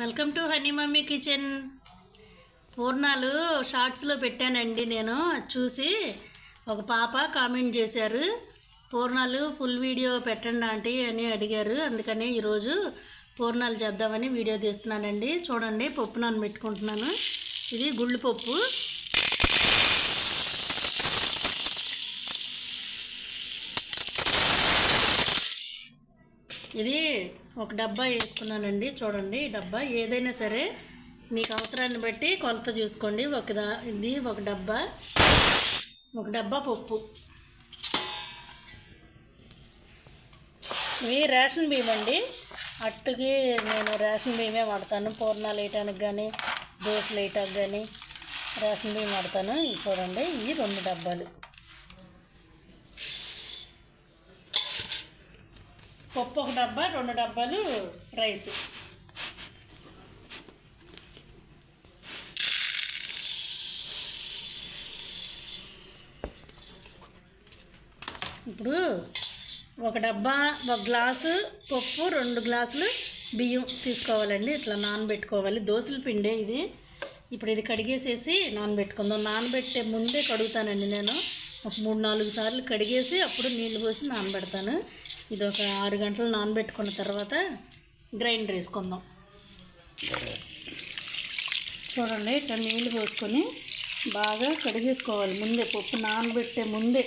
Welcome to honey mummy kitchen. పూర్ణాలు షార్ట్స్లో పెట్టానండి నేను చూసి ఒక పాప కామెంట్ చేశారు. పూర్ణాలు ఫుల్ వీడియో పెట్టండి ఆంటీ అని అడిగారు. అందుకని ఈరోజు పూర్ణాలు చేద్దామని వీడియో తీస్తున్నానండి. చూడండి పప్పు నాన్న పెట్టుకుంటున్నాను. ఇది గుళ్ళు పప్పు. ఇది ఒక డబ్బా వేసుకున్నానండి. చూడండి ఈ డబ్బా ఏదైనా సరే మీకు అవసరాన్ని బట్టి కొలత చూసుకోండి. ఒక దా ఇది ఒక డబ్బా. ఒక డబ్బా పప్పు. ఇవి రేషన్ బియ్యం అండి. అట్టుకి నేను రేషన్ బియ్యమే వాడతాను. పూర్ణాలు వేయటానికి కానీ దోశలు వేయటానికి కానీ రేషన్ బియ్యం వాడతాను. ఇవి చూడండి ఇవి రెండు డబ్బాలు. పప్పు ఒక డబ్బా రెండు డబ్బాలు రైస్. ఇప్పుడు ఒక డబ్బా ఒక గ్లాసు పప్పు రెండు గ్లాసులు బియ్యం తీసుకోవాలండి. ఇట్లా నానబెట్టుకోవాలి. దోశల పిండే ఇది. ఇప్పుడు ఇది కడిగేసేసి నానబెట్టుకుందాం. నానబెట్టే ముందే కడుగుతానండి నేను. ఒక మూడు నాలుగు సార్లు కడిగేసి అప్పుడు నీళ్ళు పోసి నానబెడతాను. ఇది ఒక ఆరు గంటలు నానబెట్టుకున్న తర్వాత గ్రైండర్ వేసుకుందాం. చూడండి ఇట్లా నీళ్ళు పోసుకొని బాగా కడిగేసుకోవాలి. ముందే పప్పు నానబెట్టే ముందే.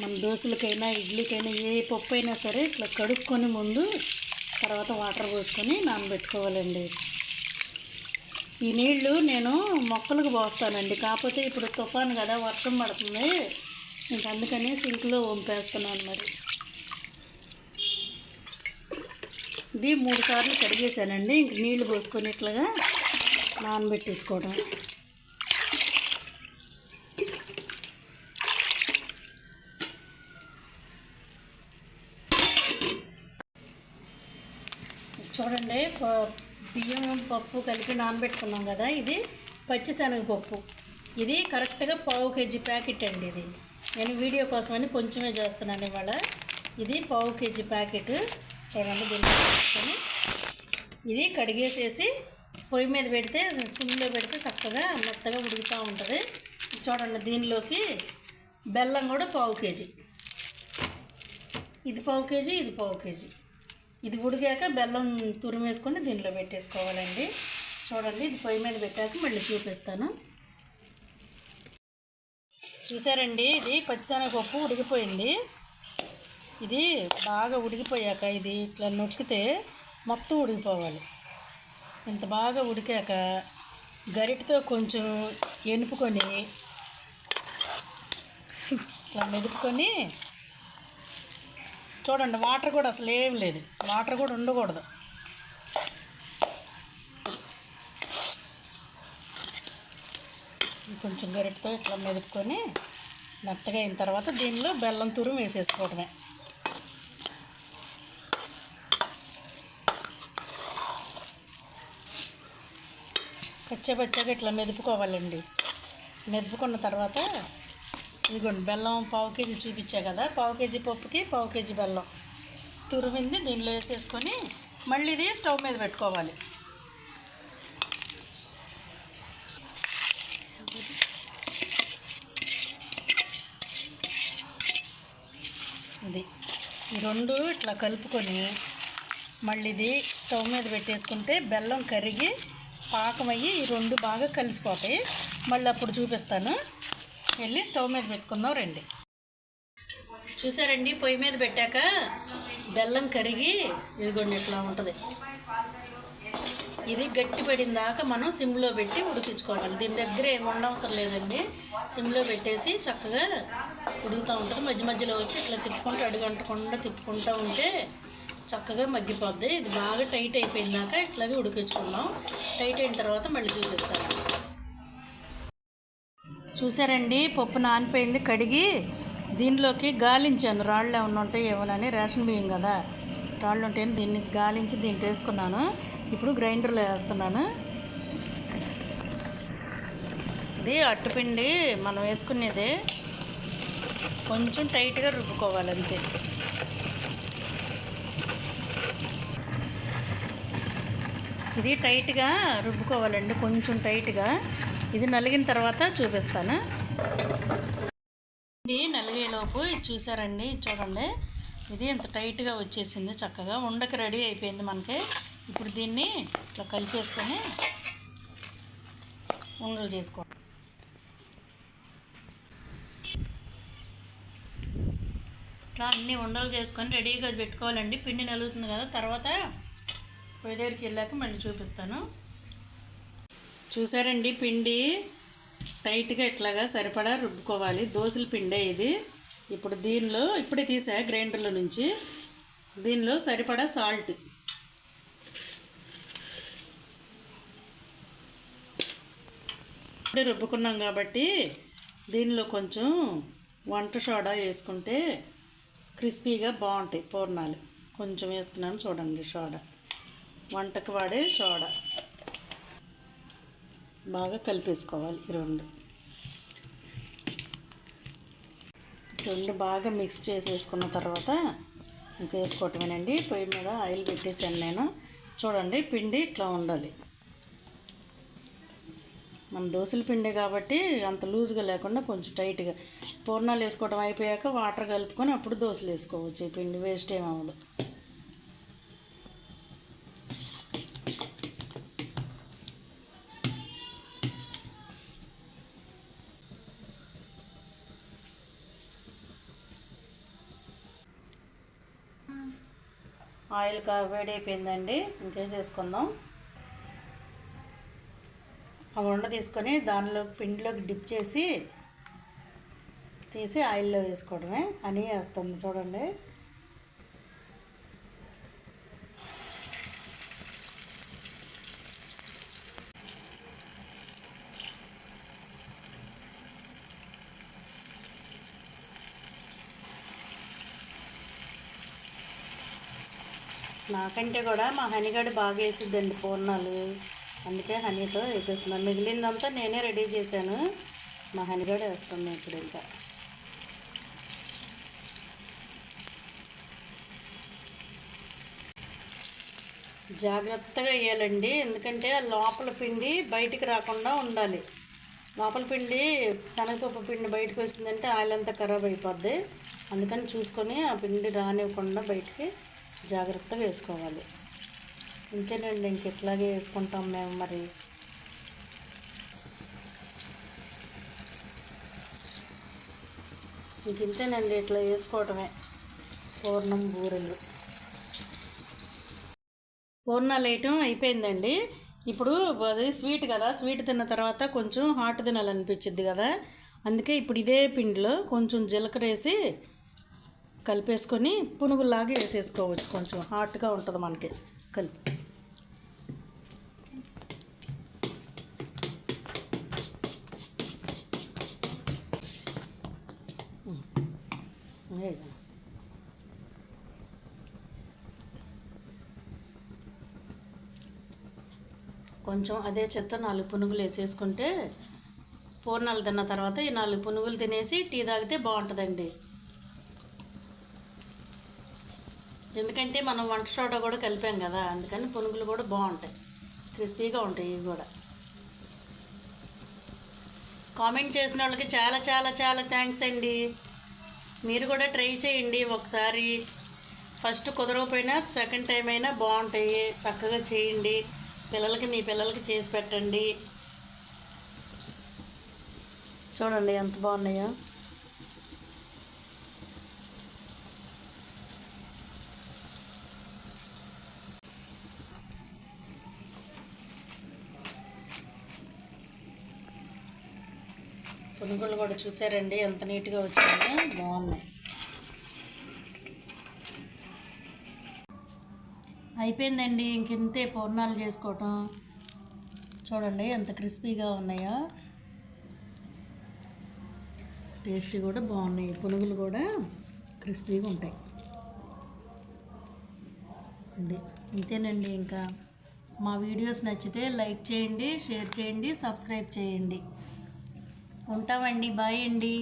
మన దోశలకైనా ఇడ్లీకైనా ఏ పప్పు అయినా సరే ఇట్లా కడుక్కొని ముందు తర్వాత వాటర్ పోసుకొని నానబెట్టుకోవాలండి. ఈ నీళ్ళు నేను మొక్కలకు పోస్తానండి. కాకపోతే ఇప్పుడు తుఫాను కదా వర్షం పడుతుంది. ఇంక అందుకని సింక్లో వంపేస్తున్నాను మరి. ఇది మూడు సార్లు కడిగేసానండి ఇంక నీళ్ళు పోసుకొని ఇట్లాగా నానబెట్టేసుకోవడం. చూడండి బియ్యం పప్పు కలిపి నానబెట్టుకున్నాం కదా ఇది. పచ్చిశనగపప్పు. ఇది కరెక్ట్గా పావు కేజీ ప్యాకెట్ అండి ఇది. నేను వీడియో కోసమని కొంచెమే చేస్తున్నాను ఇవాళ. ఇది పావు కేజీ ప్యాకెట్. చూడండి దీన్ని తీసుకొని ఇది కడిగేసేసి పొయ్యి మీద పెడితే సిమ్లో పెడితే చక్కగా మెత్తగా ఉడుకుతూ ఉంటుంది. చూడండి దీనిలోకి బెల్లం కూడా పావు కేజీ. ఇది పావు కేజీ ఇది పావు కేజీ. ఇది ఉడికాక బెల్లం తురిమేసుకొని దీనిలో పెట్టేసుకోవాలండి. చూడండి ఇది పొయ్యి మీద పెట్టాక మళ్ళీ చూపిస్తాను. చూసారండి? ఇది పచ్చిశనగపప్పు ఉడికిపోయింది. ఇది బాగా ఉడికిపోయాక ఇది ఇట్లా నొక్కితే మొత్తం ఉడికిపోవాలి. ఇంత బాగా ఉడికాక గరిటతో కొంచెం ఎనుపుకొని ఇట్లా మెదుపుకొని చూడండి వాటర్ కూడా అసలు ఏం లేదు. వాటర్ కూడా ఉండకూడదు. కొంచెం గరిటతో ఇట్లా మెదుపుకొని మెత్తగా అయిన తర్వాత దీనిలో బెల్లం తురుము వేసేసుకోవడమే పచ్చపచ్చగా ఇట్లా మెదుపుకోవాలండి. మెదుపుకున్న తర్వాత ఇదిగోండి బెల్లం పావు కేజీ చూపించా కదా పావు కేజీ పప్పుకి పావు కేజీ బెల్లం తురిమింది దీనిలో వేసేసుకొని మళ్ళీ ఇది స్టవ్ మీద పెట్టుకోవాలి. ఇది ఈ రెండు ఇట్లా కలుపుకొని మళ్ళీ ఇది స్టవ్ మీద పెట్టేసుకుంటే బెల్లం కరిగి పాకం అయ్యి ఈ రెండు బాగా కలిసిపోతాయి. మళ్ళీ అప్పుడు చూపిస్తాను. వెళ్ళి స్టవ్ మీద పెట్టుకుందాం రండి. చూసారండి? పొయ్యి మీద పెట్టాక బెల్లం కరిగి ఇదిగోండి ఇట్లా ఉంటుంది. ఇది గట్టి పడిన దాకా మనం సిమ్లో పెట్టి ఉడికించుకోవాలి. దీని దగ్గర ఏమి ఉండవసరం లేదండి. సిమ్లో పెట్టేసి చక్కగా ఉడుకుతూ ఉంటుంది. మధ్య మధ్యలో వచ్చి ఇట్లా తిప్పుకుంటూ అడుగంటకుండా తిప్పుకుంటూ ఉంటే చక్కగా మగ్గిపోద్ది. ఇది బాగా టైట్ అయిపోయినాక ఇట్లాగే ఉడికించుకున్నాం టైట్ అయిన తర్వాత మళ్ళీ చూపిస్తాను. చూసారండి? పప్పు నానిపోయింది కడిగి దీనిలోకి గాలించాను. రాళ్ళు ఏమైనా ఉంటాయి ఏమోనని రేషన్ బియ్యం కదా. రాళ్ళు ఉంటాయని దీన్ని గాలించి దీంట్లో వేసుకున్నాను. ఇప్పుడు గ్రైండర్లో వేస్తున్నాను. ఇది అట్టుపిండి మనం వేసుకునేది. కొంచెం టైట్గా రుబ్బుకోవాలి అంతే. ఇది టైట్గా రుబ్బుకోవాలండి కొంచెం టైట్గా. ఇది నలిగిన తర్వాత చూపిస్తాను. ఇది నలిగేలోపు ఇది చూసారండి చూడండి. ఇది ఇంత టైట్గా వచ్చేసింది చక్కగా ఉండకి రెడీ అయిపోయింది మనకి. ఇప్పుడు దీన్ని ఇట్లా కలిపేసుకొని ఉండలు చేసుకో ఇట్లా అన్నీ ఉండలు చేసుకొని రెడీగా పెట్టుకోవాలండి. పిండి నలుగుతుంది కదా తర్వాత పొయ్యి దగ్గరికి వెళ్ళాక మళ్ళీ చూపిస్తాను. చూసారండి పిండి? టైట్గా ఇట్లాగా సరిపడా రుబ్బుకోవాలి. దోశల పిండే ఇది. ఇప్పుడు దీనిలో ఇప్పుడే తీసా గ్రైండర్లో నుంచి. దీనిలో సరిపడా సాల్ట్. ఇప్పుడే రుబ్బుకున్నాం కాబట్టి దీనిలో కొంచెం వంట సోడా వేసుకుంటే క్రిస్పీగా బాగుంటాయి పూర్ణాలు. కొంచెం వేస్తున్నాను చూడండి సోడా. వంటకు వాడే సోడా. బాగా కలిపేసుకోవాలి ఈ రెండు. రెండు బాగా మిక్స్ చేసేసుకున్న తర్వాత ఇంకా వేసుకోవటమేనండి. పొయ్యి మీద ఆయిల్ పెట్టేసాను నేను. చూడండి పిండి ఇట్లా ఉండాలి. మన దోశల పిండి కాబట్టి అంత లూజ్గా లేకుండా కొంచెం టైట్గా. పూర్ణాలు వేసుకోవడం అయిపోయాక వాటర్ కలుపుకొని అప్పుడు దోశలు వేసుకోవచ్చు. ఈ పిండి వేస్ట్ ఏమవుదు ఆయిల్ కా వేడి అయిపోయిందండి ఇంకేసేసుకుందాం ఆ వండ తీసుకొని దానిలో పిండిలోకి డిప్ చేసి తీసి ఆయిల్లో వేసుకోవడమే. అని వేస్తుంది చూడండి. నాకంటే కూడా మా హనీగడ్డ బాగా వేసిద్దండి పూర్ణాలు. అందుకే హనీతో వేసేస్తున్నాను. మిగిలిందంతా నేనే రెడీ చేశాను. మా హనీగడ్డ వేస్తుంది ఇప్పుడు ఇంకా. జాగ్రత్తగా వేయాలండి. ఎందుకంటే లోపల పిండి బయటికి రాకుండా ఉండాలి. లోపల పిండి శనగపప్పు పిండి బయటకు వచ్చిందంటే ఆయిల్ అంతా ఖరాబ్ అయిపోద్ది. అందుకని చూసుకొని ఆ పిండి రానివ్వకుండా బయటికి జాగ్రత్తగా వేసుకోవాలి. ఇంకేనండి ఇంక ఇట్లాగే వేసుకుంటాం మేము మరి? ఇంక ఇంతేనండి ఇట్లా వేసుకోవటమే. పూర్ణం బూరెలు. పూర్ణాలు వేయటం అయిపోయిందండి. ఇప్పుడు అది స్వీట్ కదా స్వీట్ తిన్న తర్వాత కొంచెం హాట్ తినాలనిపించింది కదా. అందుకే ఇప్పుడు ఇదే పిండిలో కొంచెం జీలకర్ర వేసి కలిపేసుకొని పునుగులాగా వేసేసుకోవచ్చు కొంచెం హాట్గా ఉంటుంది మనకి. కలిపి. కొంచెం అదే చెత్త నాలుగు పునుగులు వేసేసుకుంటే పూర్ణాలు తిన్న తర్వాత ఈ నాలుగు పునుగులు తినేసి టీ తాగితే బాగుంటుందండి. ఎందుకంటే మనం వంట సోడా కూడా కలిపాం కదా అందుకని పునుగులు కూడా బాగుంటాయి. క్రిస్పీగా ఉంటాయి ఇవి కూడా. కామెంట్ చేసిన వాళ్ళకి చాలా చాలా చాలా థ్యాంక్స్ అండి. మీరు కూడా ట్రై చేయండి ఒకసారి. ఫస్ట్ కుదరకపోయినా సెకండ్ టైం అయినా బాగుంటాయి. చక్కగా చేయండి. పిల్లలకి మీ పిల్లలకి చేసి పెట్టండి. చూడండి ఎంత బాగున్నాయో. పునుగులు కూడా చూసారండి. ఎంత నీట్గా వచ్చాయో. బాగున్నాయి. అయిపోయిందండి. ఇంకెంతే పూర్ణాలు చేసుకోవటం. చూడండి ఎంత క్రిస్పీగా ఉన్నాయో. టేస్టీ కూడా బాగున్నాయి. పునుగులు కూడా క్రిస్పీగా ఉంటాయి. ఇది ఇంతేనండి ఇంకా. మా వీడియోస్ నచ్చితే లైక్ చేయండి షేర్ చేయండి సబ్స్క్రైబ్ చేయండి. ఉంటామండి. బాయ్ అండి.